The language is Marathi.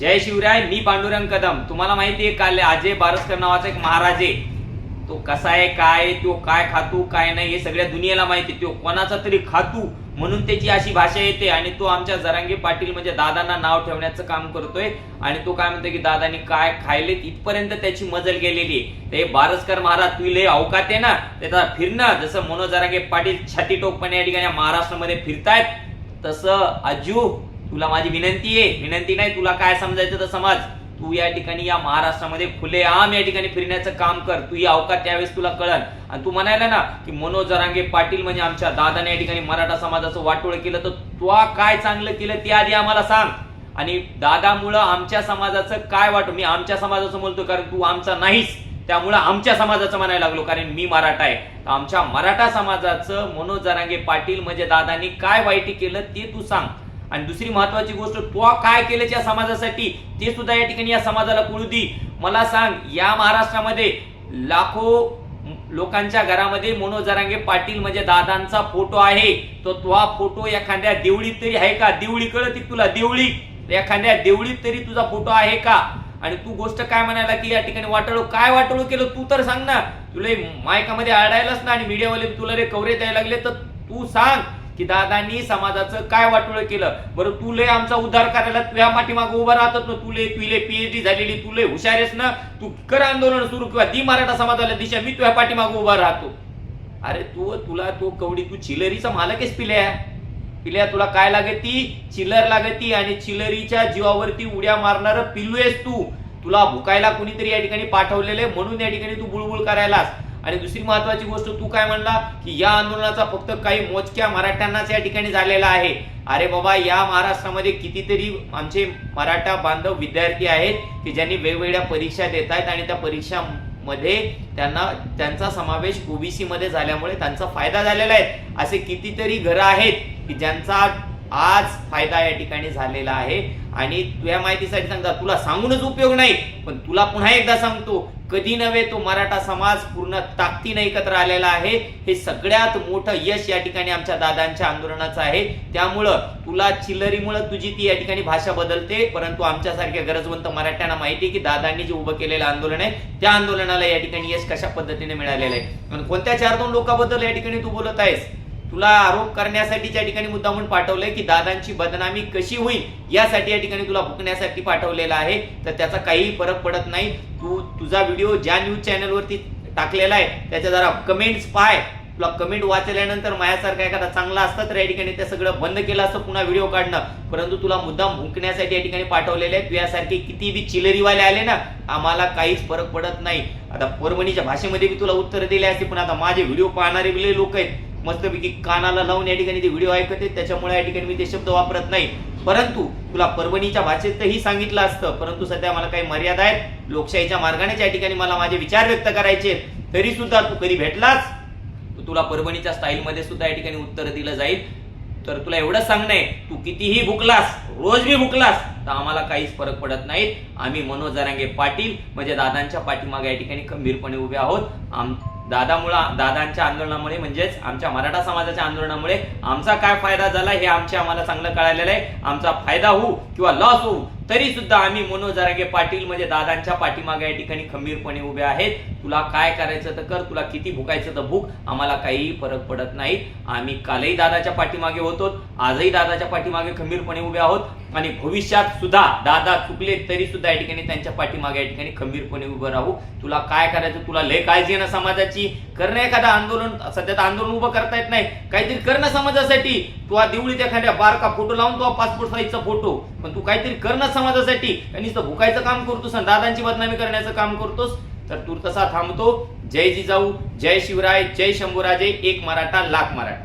जय शिवराय मी पांडुरंग कदम. तुम्हाला माहिती आहे काल अजय बारसकर नावाचा एक महाराज. आहे तो कसा आहे काय तो काय खातू काय नाही हे सगळ्या दुनियेला माहिती आहे. तो कोणाचा तरी खातू म्हणून त्याची अशी भाषा येते आणि तो आमच्या जरांगे पाटील म्हणजे दादांना नाव ठेवण्याचं काम करतोय. आणि तो काय म्हणतो की दादानी काय खायले इथपर्यंत त्याची मजल गेलेली आहे. ते बारसकर महाराज तुले अवकात आहे ना त्याचा फिरणं जसं मनोज जरांगे पाटील छाती टोकपणे या ठिकाणी महाराष्ट्रामध्ये फिरतायत तसं अजू तुला माझी विनंती आहे. विनंती नाही तुला काय समजायचं तर समज. तू या ठिकाणी या महाराष्ट्रामध्ये खुलेआम या ठिकाणी फिरण्याचं काम कर. तू ही अवकात त्यावेळेस तुला कळन. आणि तू म्हणायला ना की मनोज जरांगे पाटील म्हणजे आमच्या दादाने या ठिकाणी मराठा समाजाचं वाटोळ केलं तर तू काय चांगलं केलं ते आधी आम्हाला सांग. आणि दादामुळं आमच्या समाजाचं काय वाटू? मी आमच्या समाजाचं बोलतो कारण तू आमचा नाहीस. त्यामुळं आमच्या समाजाचं म्हणायला लागलो कारण मी मराठा आहे. आमच्या मराठा समाजाचं मनोज जरांगे पाटील म्हणजे दादांनी काय वाईट केलं ते तू सांग. आणि दुसरी महत्वाची गोष्ट तो काय केलं या समाजासाठी ते सुद्धा या ठिकाणी या समाजाला कळू दी. मला सांग या महाराष्ट्रामध्ये लाखो लोकांच्या घरामध्ये मनोज जरांगे पाटील म्हणजे दादांचा फोटो आहे. तो तो हा फोटो एखाद्या देवळीत तरी आहे का? देवळी कळत तुला? देवळी. एखाद्या देवळीत तरी तुझा फोटो आहे का? आणि तू गोष्ट काय म्हणायला की या ठिकाणी? वाटळू काय वाटळू केलं? तू तर सांग ना. तुला मायकामध्ये आडायलाच ना आणि मीडियावाले तुला रे कवरेज द्यायला लागले तर तू सांग. की दादांनी समाजाचं काय वाटोळ केलं? बरं तुले आमचा उद्धार करायला तुझ्या पाठीमागे उभं राहतात ना? तुले तुले पीएचडी झालेली तुले हुशार आहेस ना? तू कर आंदोलन सुरू किंवा दी मराठा समाजाला दिशा मी तुझ्या पाठीमागे उभा राहतो. अरे तू तुला तो कवडी तू चिलरीचा मालकच पिल्या. पिल्या तुला काय लागती चिलर लागती आणि चिलरीच्या जीवावरती उड्या मारणार पिलूयेस तू. तुला भुकायला कुणीतरी या ठिकाणी पाठवलेले म्हणून या ठिकाणी तू बुळबुळ करायलास. आणि दुसरी महत्वाची गोष्ट तू काय म्हणला की या आंदोलनाचा फक्त काही मोजक्या मराठ्यांनाच या ठिकाणी झालेला आहे. अरे बाबा या महाराष्ट्रामध्ये कितीतरी आमचे मराठा बांधव विद्यार्थी आहेत की ज्यांनी वेगवेगळ्या परीक्षा देत आहेत आणि त्या परीक्षा मध्ये त्यांना त्यांचा समावेश ओबीसी मध्ये झाल्यामुळे त्यांचा फायदा झालेला आहे. असे कितीतरी घरं आहेत की ज्यांचा आज फायदा या ठिकाणी झालेला आहे. आणि तुझ्या माहितीसाठी सांगता तुला सांगूनच उपयोग नाही पण तुला पुन्हा एकदा सांगतो कधी नव्हे तो मराठा समाज पूर्ण ताकदीने एकत्र आलेला आहे. हे सगळ्यात मोठं यश या ठिकाणी आमच्या दादांच्या आंदोलनाचं आहे. त्यामुळं तुला चिल्लरीमुळं तुझी ती या ठिकाणी भाषा बदलते परंतु आमच्यासारख्या गरजवंत मराठ्यांना माहिती आहे की दादांनी जे उभं केलेलं आंदोलन आहे त्या आंदोलनाला या ठिकाणी यश कशा पद्धतीने मिळालेलं आहे? कोणत्या चार दोन लोकांबद्दल या ठिकाणी तू बोलत आहेस? तुला आरोप करण्यासाठी त्या ठिकाणी मुद्दा म्हणून पाठवलंय की दादांची बदनामी कशी होईल यासाठी या ठिकाणी तुला भुकण्यासाठी पाठवलेला आहे. तर त्याचा काहीही फरक पडत नाही. तू तुझा व्हिडिओ ज्या न्यूज चॅनलवरती टाकलेला आहे त्याच्या जरा कमेंट्स पाय. तुला कमेंट वाचल्यानंतर माझ्यासारखा एखादा चांगला असतं तर या ठिकाणी ते सगळं बंद केलं असतं पुन्हा व्हिडिओ काढणं. परंतु तुला मुद्दाम भुंकण्यासाठी या ठिकाणी पाठवलेले आहे. तुझ्यासारखे किती बी चिलरीवाले आले ना आम्हाला काहीच फरक पडत नाही. आता परभणीच्या भाषेमध्ये बी तुला उत्तर दिले असते पण आता माझे व्हिडिओ पाहणारे बी लोक आहेत. मस्तपैकी कानाला लावून या ठिकाणी ते व्हिडिओ ऐकत आहेत. त्याच्यामुळे या ठिकाणी मी ते शब्द वापरत नाही. परंतु तुला परभणीच्या भाषेतही सांगितलं असतं. परंतु सध्या मला काही मर्यादा आहेत. लोकशाहीच्या मार्गाने या ठिकाणी मला माझे विचार व्यक्त करायचे तरी सुद्धा तू कधी भेटलास? तुला परभणीच्या स्टाईलमध्ये सुद्धा या ठिकाणी उत्तर दिलं जाईल. तर तुला एवढं सांगणं आहे तू कितीही भुकलास रोज मी भुकलास तर आम्हाला काहीच फरक पडत नाही. आम्ही मनोज जरांगे पाटील म्हणजे दादांच्या पाठीमागे या ठिकाणी खंबीरपणे उभे आहोत. आम दादामुळं दादांच्या आंदोलनामुळे म्हणजेच आमच्या मराठा समाजाच्या आंदोलनामुळे आमचा काय फायदा झाला हे आमच्या आम्हाला चांगलं कळालेलं आहे. आमचा फायदा होऊ किंवा लॉस होऊ तरी सुद्धा आम्ही मनोज जरांगे पाटील म्हणजे दादांच्या पाठीमागे या ठिकाणी खंबीरपणे उभे आहेत. तुला काय करायचं तर कर तुला किती भुकायचं तर भूक आम्हाला काही फरक पडत नाही. आम्ही कालही दादाच्या पाठीमागे होतो आजही दादाच्या पाठीमागे खंबीरपणे उभे आहोत. आणि भविष्यात सुद्धा दादा चुकले तरी सुद्धा या ठिकाणी त्यांच्या पाठीमागे या ठिकाणी खंबीरपणे उभं राहू. तुला काय करायचं? तुला लय काळजी आहे ना समाजाची? करणं एखादा आंदोलन. सध्या तर आंदोलन उभं करता येत नाही. काहीतरी करणं समाजासाठी. तू आ देवळीत एखाद्या बारका फोटो लावून तो पासपोर्ट साईजचा फोटो पण तू काहीतरी करणं समाजासाठी. आणि नुसतं भुकायचं काम करतोस आणि दादांची बदनामी करण्याचं काम करतोस तर तू तसा थांबतो. जय जिजाऊ जय शिवराय जय शंभूराजे एक मराठा लाख मराठा.